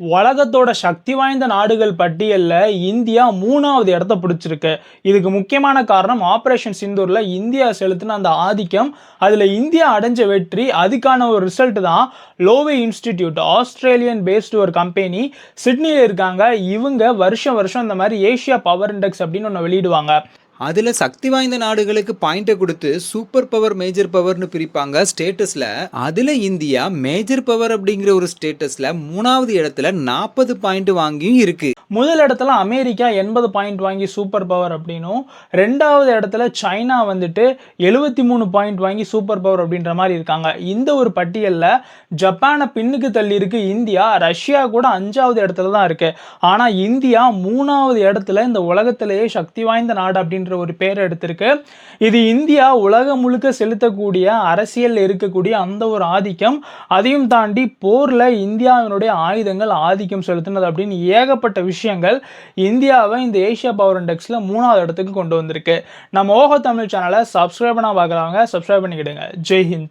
உலகத்தோட சக்தி வாய்ந்த நாடுகள் பட்டியலில் இந்தியா மூணாவது இடத்த பிடிச்சிருக்கு. இதுக்கு முக்கியமான காரணம் ஆப்ரேஷன் சிந்தூரில் இந்தியா செலுத்தின அந்த ஆதிக்கம் அதில் இந்தியா அடைஞ்ச வெற்றி அதுக்கான ஒரு ரிசல்ட் தான் லோவே இன்ஸ்டிடியூட் ஆஸ்திரேலியன் பேஸ்டு ஒரு கம்பெனி சிட்னியில் இருக்காங்க இவங்க வருஷம் வருஷம் இந்த மாதிரி ஏஷியா பவர் இண்டெக்ஸ் அப்படின்னு ஒன்று வெளியிடுவாங்க. அதில் சக்தி வாய்ந்த நாடுகளுக்கு பாயிண்ட்டை கொடுத்து சூப்பர் பவர் மேஜர் பவர்னு பிரிப்பாங்க ஸ்டேட்டஸில் அதில் இந்தியா மேஜர் பவர் அப்படிங்கிற ஒரு ஸ்டேட்டஸில் மூணாவது இடத்துல நாற்பது பாயிண்ட் வாங்கியும் இருக்கு. முதல் இடத்துல அமெரிக்கா எண்பது பாயிண்ட் வாங்கி சூப்பர் பவர் அப்படின்னும். ரெண்டாவது இடத்துல சைனா வந்துட்டு எழுபத்தி மூணு பாயிண்ட் வாங்கி சூப்பர் பவர் அப்படின்ற மாதிரி இருக்காங்க. இந்த ஒரு பட்டியலில் ஜப்பானை பின்னுக்கு தள்ளி இருக்கு இந்தியா ரஷ்யா கூட அஞ்சாவது இடத்துல தான் இருக்கு. ஆனால் இந்தியா மூணாவது இடத்துல இந்த உலகத்திலேயே சக்தி வாய்ந்த நாடு அப்படின்ற ஒரு பேர் எடுத்திருக்கு. இது இந்தியா உலகம் முழுக்க செலுத்தக்கூடிய அரசியல் இருக்கக்கூடிய அந்த ஒரு ஆதிக்கம் அதையும் தாண்டி போரில் இந்தியாவினுடைய ஆயுதங்கள் ஆதிக்கம் செலுத்தினது அப்படின்னு ஏகப்பட்ட விஷயங்கள் இந்தியாவை இந்த ஏஷியா பவர் இண்டெக்ஸில் மூணாவது இடத்துக்கு கொண்டு வந்திருக்கு. நம்ம ஓஹோ தமிழ் சேனலை சப்ஸ்கிரைப் பண்ண பார்க்குறவங்க சப்ஸ்கிரைப் பண்ணிக்கிடுங்க. ஜெய்ஹிந்த்